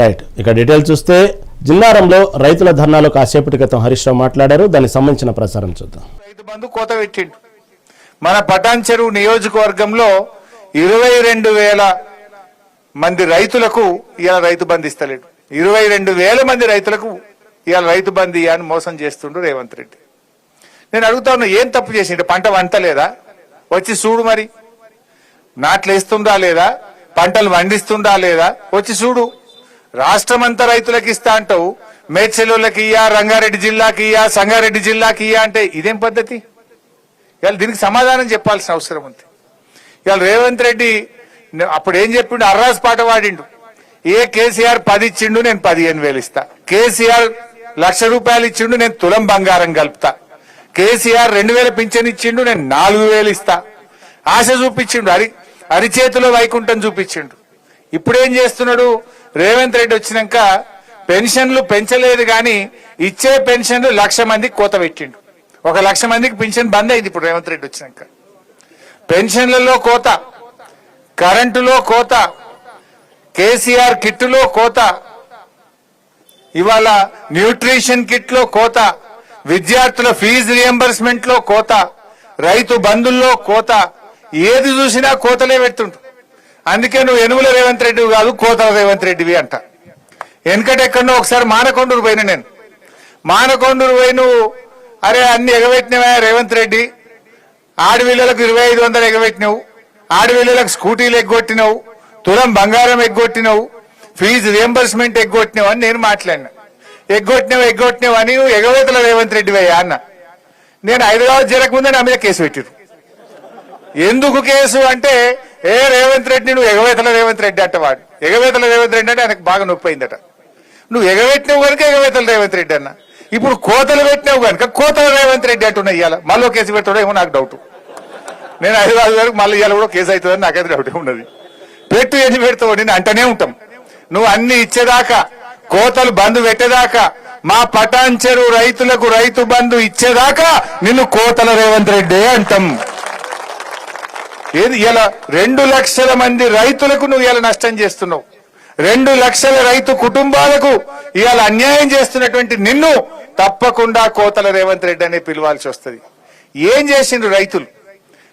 Right. ఇక detail చూస్తే జిల్లారంలో రైతుల ధర్నాలో కాసేపటి క్రితం హరీష్ రావు మాట్లాడారు. దానికి సంబంధించిన ప్రసారం చూద్దాం. రైతు బంధు కోత పెట్టిండు. మన పటాన్ చెరువు నియోజకవర్గంలో ఇరవై రెండు వేల మంది రైతులకు ఇలా రైతు బంధు ఇస్తలేడు. ఇరవై రెండు వేల మంది రైతులకు ఇలా రైతు బంధు ఇయ్య అని మోసం చేస్తుండు రేవంత్ రెడ్డి. నేను అడుగుతా ఉన్నా ఏం తప్పు చేసిండు? పంట వంటలేదా వచ్చి చూడు మరి. నాట్లు వేస్తుందా లేదా? పంటలు వండిస్తుందా లేదా? వచ్చి చూడు. రాష్ట్రమంతా రైతులకు ఇస్తా అంటావు. మేడ్చెలూళ్ళకి ఇయ్యా రంగారెడ్డి జిల్లాకి ఇయ్యా సంగారెడ్డి జిల్లాకి ఇయ్యా అంటే ఇదేం పద్ధతి? ఇవాళ దీనికి సమాధానం చెప్పాల్సిన అవసరం ఉంది. ఇవాళ రేవంత్ రెడ్డి అప్పుడు ఏం చెప్పిండు? అర్రాస్ పాట వాడిండు ఏ కేసీఆర్ పది ఇచ్చిండు నేను పదిహేను వేలు ఇస్తా. కేసీఆర్ లక్ష రూపాయలు ఇచ్చిండు నేను తులం బంగారం కలుపుతా. కేసీఆర్ రెండు వేల పింఛన్ ఇచ్చిండు నేను నాలుగు వేలు ఇస్తా. ఆశ చూపించిండు అరి అరిచేతిలో వైకుంఠం చూపించిండు. ఇప్పుడేం చేస్తున్నాడు? రేవంత్ రెడ్డి వచ్చినాక పెన్షన్లు పెంచలేదు కానీ ఇచ్చే పెన్షన్లు లక్ష మందికి కోత పెట్టిండు. ఒక లక్ష మందికి పెన్షన్ బంద్ అయింది ఇప్పుడు రేవంత్ రెడ్డి వచ్చినాక. పెన్షన్లలో కోత కరెంటులో కోత కేసీఆర్ కిట్టులో కోత ఇవాళ న్యూట్రిషన్ కిట్లో కోత విద్యార్థుల ఫీజు రియంబర్స్మెంట్లో కోత రైతు బంధుల్లో కోత ఏది చూసినా కోతలే పెడుతుంటు అందుకే నువ్వు ఎనుగుల రేవంత్ రెడ్డి కాదు కోతల రేవంత్ రెడ్డివి అంట. వెనకటెక్కడో ఒకసారి మానకొండూరు పోయిన నేను. మానకొండూరు పోయి నువ్వు అరే అన్ని ఎగబెట్టినవా రేవంత్ రెడ్డి. ఆడవిళ్ళలకు ఇరవై ఐదు వందలు ఎగబెట్టినావు. ఆడవిళ్ళలకు స్కూటీలు ఎగ్గొట్టినావు. తులం బంగారం ఎగ్గొట్టినావు. ఫీజు రియంబర్స్మెంట్ ఎగ్గొట్టినావు అని నేను మాట్లాడినా. ఎగ్గొట్టినావు ఎగ్గొట్టినావు అని నువ్వు ఎగవేతల రేవంత్ రెడ్డి అయ్యా అన్న. నేను హైదరాబాద్ జరగకముందే నా మీద కేసు పెట్టిరు ఎందుకు కేసు అంటే ఏ రేవంత్ రెడ్డి నువ్వు ఎగవేతల రేవంత్ రెడ్డి అంటవాడు ఎగవేతల రేవంత్ రెడ్డి అంటే ఆయనకు బాగా నొప్పి అయిందట. నువ్వు ఎగబెట్టినావు కనుక ఎగవేతల రేవంత్ రెడ్డి అన్న. ఇప్పుడు కోతలు పెట్టినావు కనుక కోతల రేవంత్ రెడ్డి అంటున్నా ఇవాళ మళ్ళీ కేసు పెట్టాడో ఏమో నాకు డౌట్ నేను హైదరాబాద్ వరకు మళ్ళీ ఇవాళ కూడా కేసు అవుతుందని నాకైతే డౌట్ ఉన్నది. పెట్టు ఎన్ని పెడతావు నేను అంటనే ఉంటాం. నువ్వు అన్ని ఇచ్చేదాకా కోతలు బంధు పెట్టేదాకా మా పటాన్ చెరువు రైతులకు రైతు బంధు ఇచ్చేదాకా నిన్ను కోతల రేవంత్ రెడ్డి అంటాం. ఏది ఇలా రెండు లక్షల మంది రైతులకు నువ్వు ఇలా నష్టం చేస్తున్నావు. రెండు లక్షల రైతు కుటుంబాలకు ఇవాళ అన్యాయం చేస్తున్నటువంటి నిన్ను తప్పకుండా కోతల రేవంత్ రెడ్డి అనే పిలవాల్సి వస్తుంది. ఏం చేసిండ్రు రైతులు?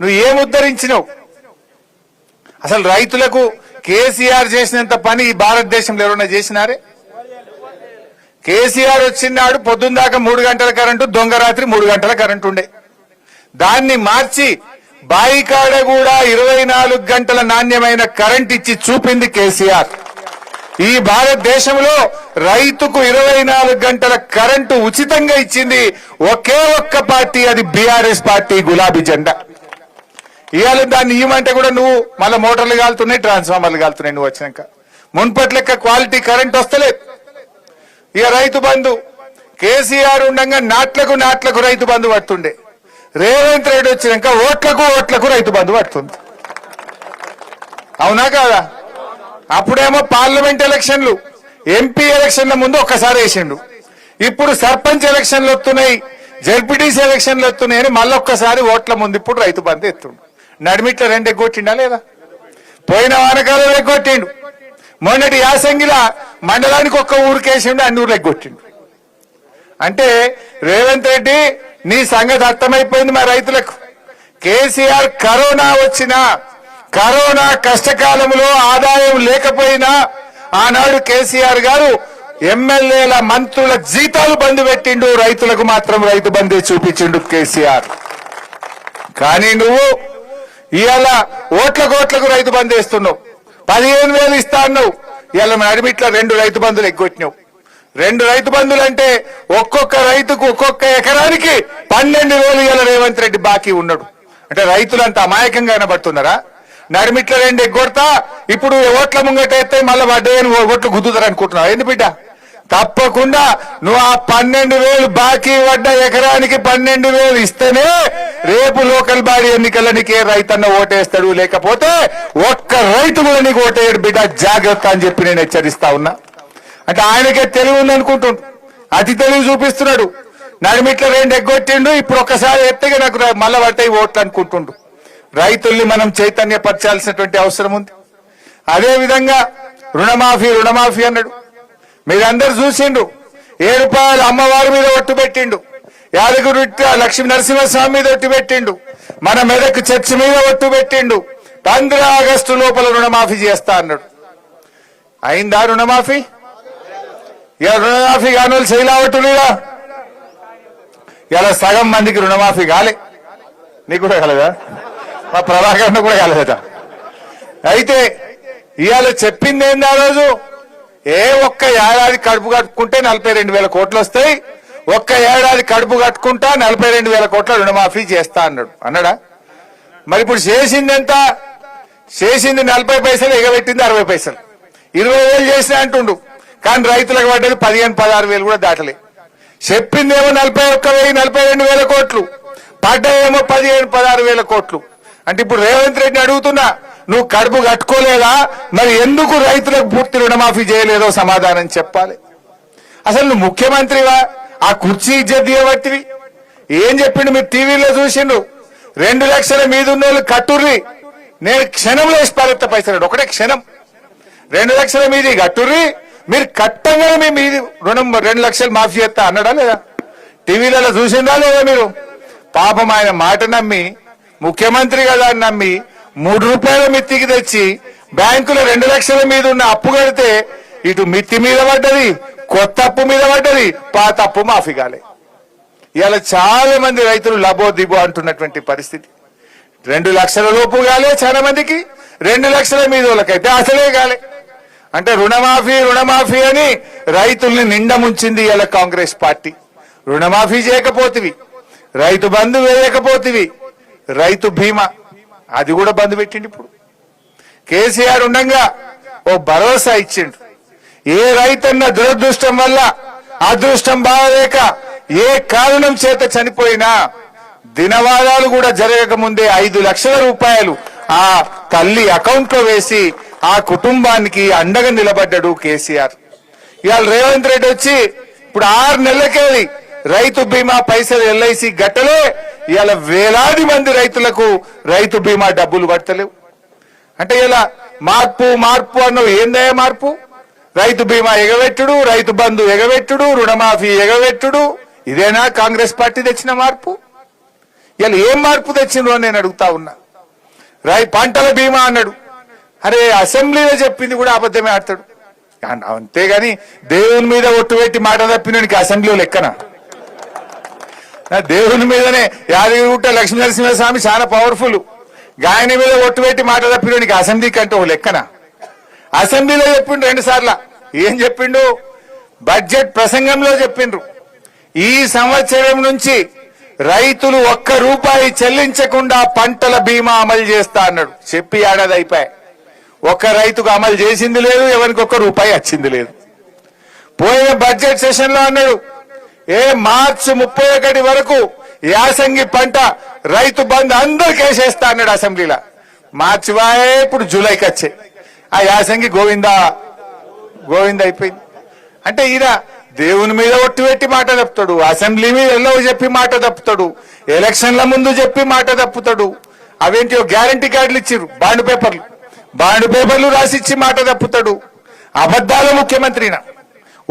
నువ్వు ఏం ఉద్ధరించినావు? అసలు రైతులకు కేసీఆర్ చేసినంత పని ఈ భారతదేశంలో ఎవరన్నా చేసినారే? కేసీఆర్ వచ్చినాడు పొద్దున్న దాకా మూడు గంటల కరెంటు దొంగ రాత్రి మూడు గంటల కరెంటు ఉండే. దాన్ని మార్చి బాయికాడ కూడా ఇరవై నాలుగు గంటల నాణ్యమైన కరెంట్ ఇచ్చి చూపింది కేసీఆర్. ఈ భారతదేశంలో రైతుకు ఇరవై నాలుగు గంటల కరెంటు ఉచితంగా ఇచ్చింది ఒకే ఒక్క పార్టీ అది బీఆర్ఎస్ పార్టీ గులాబీ జెండా. ఇవాళ దాన్ని ఇవ్వమంటే కూడా నువ్వు మళ్ళీ మోటార్లు కాలుతున్నాయి ట్రాన్స్ఫార్మర్లు కాలుతున్నాయి నువ్వు వచ్చినాక. మున్పటి లెక్క క్వాలిటీ కరెంట్ వస్తలేదు. ఇక రైతు బంధు కేసీఆర్ ఉండగా నాట్లకు నాట్లకు రైతు బంధు పడుతుండే. రేవంత్ రెడ్డి వచ్చినాక ఓట్లకు ఓట్లకు రైతు బంధు పడుతుంది. అవునా కాదా? అప్పుడేమో పార్లమెంట్ ఎలక్షన్లు ఎంపీ ఎలక్షన్ల ముందు ఒక్కసారి వేసిండు. ఇప్పుడు సర్పంచ్ ఎలక్షన్లు వస్తున్నాయి జడ్పీటీసీ ఎలక్షన్లు వస్తున్నాయి అని మళ్ళొక్కసారి ఓట్ల ముందు ఇప్పుడు రైతు బంధు ఎత్తుండు. నడిమిట్ల రెండు ఎగ్గొట్టిండా లేదా? పోయిన వానకాలం ఎగ్గొట్టిండు. మొన్నటి యాసంగిలా మండలానికి ఒక్క ఊరికేసిండు అన్ని ఊర్లు ఎగ్గొట్టిండు. అంటే రేవంత్ రెడ్డి నీ సంగతి అర్థమైపోయింది మా రైతులకు. కేసీఆర్ కరోనా వచ్చినా కరోనా కష్టకాలంలో ఆదాయం లేకపోయినా ఆనాడు కేసీఆర్ గారు ఎమ్మెల్యేల మంత్రుల జీతాలు బంద్ పెట్టిండు రైతులకు మాత్రం రైతు బంధే చూపించిండు కేసీఆర్. కానీ నువ్వు ఇవాళ ఓట్ల కోట్లకు రైతు బంద్ వేస్తున్నావు. పదిహేను వేలు ఇస్తా అన్నావు. ఇవాళ మన అడిమిట్ల రెండు రైతు బంధులు ఎగ్గొట్టినావు. రెండు రైతు బంధులు అంటే ఒక్కొక్క రైతుకు ఒక్కొక్క ఎకరానికి పన్నెండు వేలు ఇవాళ రేవంత్ రెడ్డి బాకీ ఉన్నాడు. అంటే రైతులు అంత అమాయకంగా కనబడుతున్నారా? నడిమిట్ల రెండు ఎగ్గొడతా ఇప్పుడు ఓట్ల ముంగట అయితే మళ్ళీ వడ్డేయని ఓట్లు గుద్దుతారు అనుకుంటున్నావు? ఏంది బిడ్డ? తప్పకుండా నువ్వు ఆ పన్నెండు వేలు బాకీ పడ్డ ఎకరానికి పన్నెండు వేలు ఇస్తేనే రేపు లోకల్ బాడీ ఎన్నికల్లో నీకే రైతన్న ఓటేస్తాడు. లేకపోతే ఒక్క రైతు కూడా నీకు ఓటేయడు బిడ్డ. జాగ్రత్త అని చెప్పి నేను హెచ్చరిస్తా ఉన్నా. అంటే ఆయనకే తెలివి ఉంది అనుకుంటుండు. అతి తెలివి చూపిస్తున్నాడు. నడిమిట్ల రెండు ఎగ్గొట్టిండు. ఇప్పుడు ఒక్కసారి ఎత్తగా నాకు మళ్ళా పడతాయి ఓట్లు అనుకుంటుండు. రైతుల్ని మనం చైతన్యపరచాల్సినటువంటి అవసరం ఉంది. అదే విధంగా రుణమాఫీ రుణమాఫీ అన్నాడు. మీరందరు చూసిండు ఏ రూపాయలు అమ్మవారి మీద ఒట్టు పెట్టిండు. యాదగిరి లక్ష్మీ నరసింహస్వామి మీద ఒట్టు పెట్టిండు. మన మెదక్ చర్చి మీద ఒట్టు పెట్టిండు. పంద్ర ఆగస్టు లోపల రుణమాఫీ చేస్తా అన్నాడు. అయిందా రుణమాఫీ? ఇక రుణమాఫీ కాని వాళ్ళు చేయలేవట్టుగా ఇలా సగం మందికి రుణమాఫీ కాలే. నీకు కూడా కాలేదా? మా ప్రభాకర్ కూడా కాలేదట. అయితే ఇవాళ చెప్పింది ఏంది ఆ రోజు? ఏ ఒక్క ఏడాది కడుపు కట్టుకుంటే నలభై రెండు వేల కోట్లు వస్తాయి. ఒక్క ఏడాది కడుపు కట్టుకుంటా నలభై రెండు వేల కోట్ల రుణమాఫీ చేస్తా అన్నాడు. అన్నాడా? మరి ఇప్పుడు చేసింది ఎంత? చేసింది నలభై పైసలు ఎగబెట్టింది అరవై పైసలు. ఇరవై వేలు చేసిన అంటుండు. కానీ రైతులకు పడ్డది పదిహేను పదహారు వేలు కూడా దాటలే. చెప్పిందేమో నలభై ఒక్క వెయ్యి నలభై రెండు వేల కోట్లు. పడ్డాయేమో పదిహేను పదహారు వేల కోట్లు. అంటే ఇప్పుడు రేవంత్ రెడ్డిని అడుగుతున్నా నువ్వు కడుపు కట్టుకోలేదా? మరి ఎందుకు రైతులకు పూర్తి రుణమాఫీ చేయలేదో సమాధానం చెప్పాలి. అసలు నువ్వు ముఖ్యమంత్రివా? ఆ కుర్చీ ఇజ్జత్ తీయబట్టివి ఏం చెప్పిండు మీరు టీవీలో చూసిండ్రు రెండు లక్షల మీద ఉన్న వాళ్ళు కట్టుర్రి. నేను క్షణంలో వేసి పాలెత్త పైసలు. ఒకటే క్షణం. రెండు లక్షల మీది కట్టుర్రి మీరు కట్టంగానే మీరు రుణం రెండు లక్షలు మాఫీ చేస్తా అన్నాడా లేదా? టీవీలలో చూసిందా లేదా మీరు? పాపం ఆయన మాట నమ్మి ముఖ్యమంత్రి కదా అని నమ్మి మూడు రూపాయల మిత్తికి తెచ్చి బ్యాంకులో రెండు లక్షల మీద ఉన్న అప్పు కడితే ఇటు మిత్తి మీద పడ్డది కొత్త అప్పు మీద పడ్డది పాత అప్పు మాఫీ కాలే. ఇవాళ చాలా మంది రైతులు లబో దిబో అంటున్నటువంటి పరిస్థితి. రెండు లక్షల లోపు కాలే చాలా మందికి రెండు లక్షల మీద వాళ్ళకైతే అసలే కాలే. అంటే రుణమాఫీ రుణమాఫీ అని రైతుల్ని నిండా ముంచింది ఇవాళ కాంగ్రెస్ పార్టీ. రుణమాఫీ చేయకపోతివి. రైతు బంధు వేయకపోతివి. రైతు బీమా. అది కూడా బంద్ పెట్టిండి ఇప్పుడు. కేసీఆర్ ఉండంగా ఓ భరోసా ఇచ్చిండు. ఏ రైతన్న దురదృష్టం వల్ల అదృష్టం బాగలేక ఏ కారణం చేత చనిపోయినా దినవాదాలు కూడా జరగక ముందే ఐదు లక్షల రూపాయలు ఆ తల్లి అకౌంట్లో వేసి ఆ కుటుంబానికి అండగా నిలబడ్డాడు కేసీఆర్. ఇవాళ రేవంత్ రెడ్డి వచ్చి ఇప్పుడు ఆరు నెలలకే రైతు బీమా పైసలు ఎల్ఐసి గట్టలే ఇవాళ వేలాది మంది రైతులకు రైతు బీమా డబ్బులు పడతలేవు. అంటే ఇలా మార్పు మార్పు అన్నవి ఏందయ్యా మార్పు? రైతు బీమా ఎగవెట్టుడు రైతు బంధు ఎగవెట్టుడు రుణమాఫీ ఎగవెట్టుడు ఇదేనా కాంగ్రెస్ పార్టీ తెచ్చిన మార్పు? ఇలా ఏం మార్పు తెచ్చిండ్రు అని నేను అడుగుతా ఉన్నా. రై పంటల బీమా అన్నాడు. అరే అసెంబ్లీలో చెప్పింది కూడా అబద్ధమే ఆడతాడు. అంతేగాని దేవుని మీద ఒట్టు పెట్టి మాట తప్పినానికి అసెంబ్లీలో లెక్కనా? దేవుని మీదనే యాదగిరిగుట్ట లక్ష్మీ నరసింహస్వామి చాలా పవర్ఫుల్ గాయని మీద ఒట్టు పెట్టి మాట తప్పినానికి అసెంబ్లీ కంటే ఓ లెక్కన? అసెంబ్లీలో చెప్పిండు రెండు సార్లు. ఏం చెప్పిండు బడ్జెట్ ప్రసంగంలో చెప్పిండ్రు. ఈ సంవత్సరం నుంచి రైతులు ఒక్క రూపాయి చెల్లించకుండా పంటల బీమా అమలు చేస్తా అన్నాడు. చెప్పి ఏడాది అయిపోయాయి. ఒక్క రైతుకు అమలు చేసింది లేదు ఎవరికి ఒక్క రూపాయి వచ్చింది లేదు. పోయిన బడ్జెట్ సెషన్లో అన్నాడు ఏ మార్చి ముప్పై ఒకటి వరకు యాసంగి పంట రైతు బంధు అందరికి వేసేస్తా అన్నాడు అసెంబ్లీలో. మార్చి వాయే ఇప్పుడు జూలైకి వచ్చే. ఆ యాసంగి గోవిందా గోవింద అయిపోయింది. అంటే ఈయన దేవుని మీద ఒట్టు పెట్టి మాట తప్పుతాడు అసెంబ్లీ మీద ఎల్లో చెప్పి మాట తప్పుతాడు ఎలక్షన్ల ముందు చెప్పి మాట తప్పుతాడు. అవేంటి గ్యారంటీ కార్డులు ఇచ్చిర్రు బాండ్ పేపర్లు. బాండ్ పేపర్లు రాసిచ్చి మాట తప్పుతాడు. అబద్ధాల ముఖ్యమంత్రిన.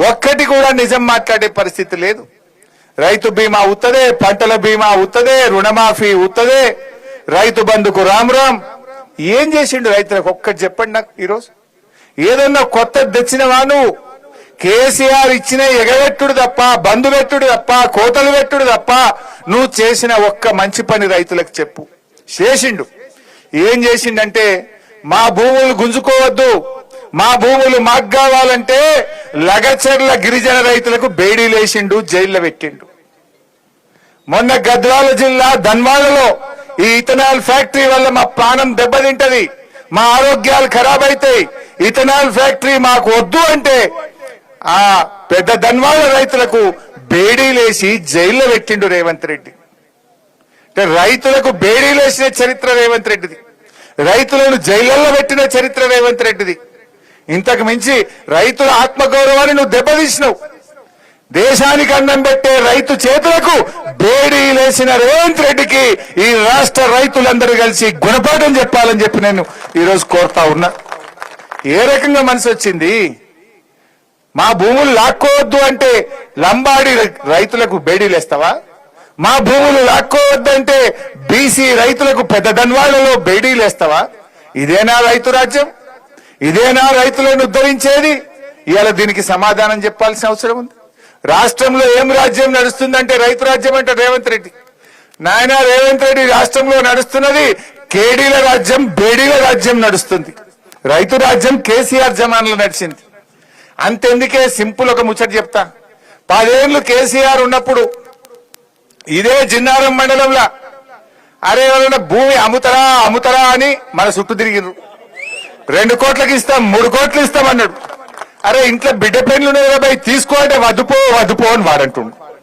ఒక్కటి కూడా నిజం మాట్లాడే పరిస్థితి లేదు. రైతు బీమా ఉత్తదే పంటల బీమా ఉత్తదే రుణమాఫీ ఉత్తదే. రైతు బంధుకు రామ్ రామ్. ఏం చేసిండు రైతులకు? ఒక్కటి చెప్పండి నాకు ఈరోజు. ఏదన్నా కొత్త తెచ్చినవా నువ్వు కేసీఆర్ ఇచ్చిన ఎగబెట్టుడు తప్ప బంధు పెట్టుడు తప్ప కోతలు పెట్టుడు తప్ప నువ్వు చేసిన ఒక్క మంచి పని రైతులకు చెప్పు. చేసిండు. ఏం చేసిండంటే మా భూములు గుంజుకోవద్దు. మా భూములు మాకు కావాలంటే లగచర్ల గిరిజన రైతులకు బేడీలేసిండు జైల్లో పెట్టిండు. మొన్న గద్వాల జిల్లా ధన్వాడలో ఈ ఇథనాల్ ఫ్యాక్టరీ వల్ల మా ప్రాణం దెబ్బతింటది. మా ఆరోగ్యాలు ఖరాబ్ అవుతాయి ఇథనాల్ ఫ్యాక్టరీ మాకు వద్దు అంటే ఆ పెద్ద ధన్వాడ రైతులకు బేడీలేసి జైల్లో పెట్టిండు రేవంత్ రెడ్డి. అంటే రైతులకు బేడీలేసిన చరిత్ర రేవంత్ రెడ్డిది. రైతులను జైళ్ళలో పెట్టిన చరిత్ర రేవంత్ రెడ్డిది. ఇంతకు మించి రైతుల ఆత్మగౌరవాన్ని నువ్వు దెబ్బతీసినావు. దేశానికి అన్నం పెట్టే రైతు చేతులకు బేడీ లేచిన రేవంత్ రెడ్డికి ఈ రాష్ట్ర రైతులందరూ కలిసి గుణపాఠం చెప్పాలని చెప్పి నేను ఈరోజు కోరుతా ఉన్నా. ఏ రకంగా మనసు వచ్చింది? మా భూములు లాక్కోవద్దు అంటే లంబాడి రైతులకు బేడీలేస్తావా మా భూములు లాక్కోవద్దంటే బీసీ రైతులకు పెద్ద దన్వాళ్ళలో బేడీలు వేస్తావా? ఇదేనా రైతు రాజ్యం. ఇదేనా రైతులను ఉద్ధరించేది. ఇవాళ దీనికి సమాధానం చెప్పాల్సిన అవసరం ఉంది. రాష్ట్రంలో ఏం రాజ్యం నడుస్తుందంటే రైతు రాజ్యం అంటే రేవంత్ రెడ్డి. నాయన రేవంత్ రెడ్డి రాష్ట్రంలో నడుస్తున్నది కేడీల రాజ్యం బేడీల రాజ్యం నడుస్తుంది. రైతు రాజ్యం కేసీఆర్ జమాన్లో నడిచింది. అంతెందుకే సింపుల్ ఒక ముచ్చట చెప్తా. పదేళ్ళు కేసీఆర్ ఉన్నప్పుడు ఇదే జిన్నారం మండలంలో. అరే ఎవరైనా భూమి అమ్ముతారా అమ్ముతారా అని మన చుట్టూ తిరిగిరు రెండు కోట్లకి ఇస్తాం మూడు కోట్లు ఇస్తాం అన్నాడు. అరే ఇంట్లో బిడ్డ పెన్లు ఉన్నాయి కదా తీసుకో అంటే వద్దుపో వద్దుపో అని వాడంటుండు.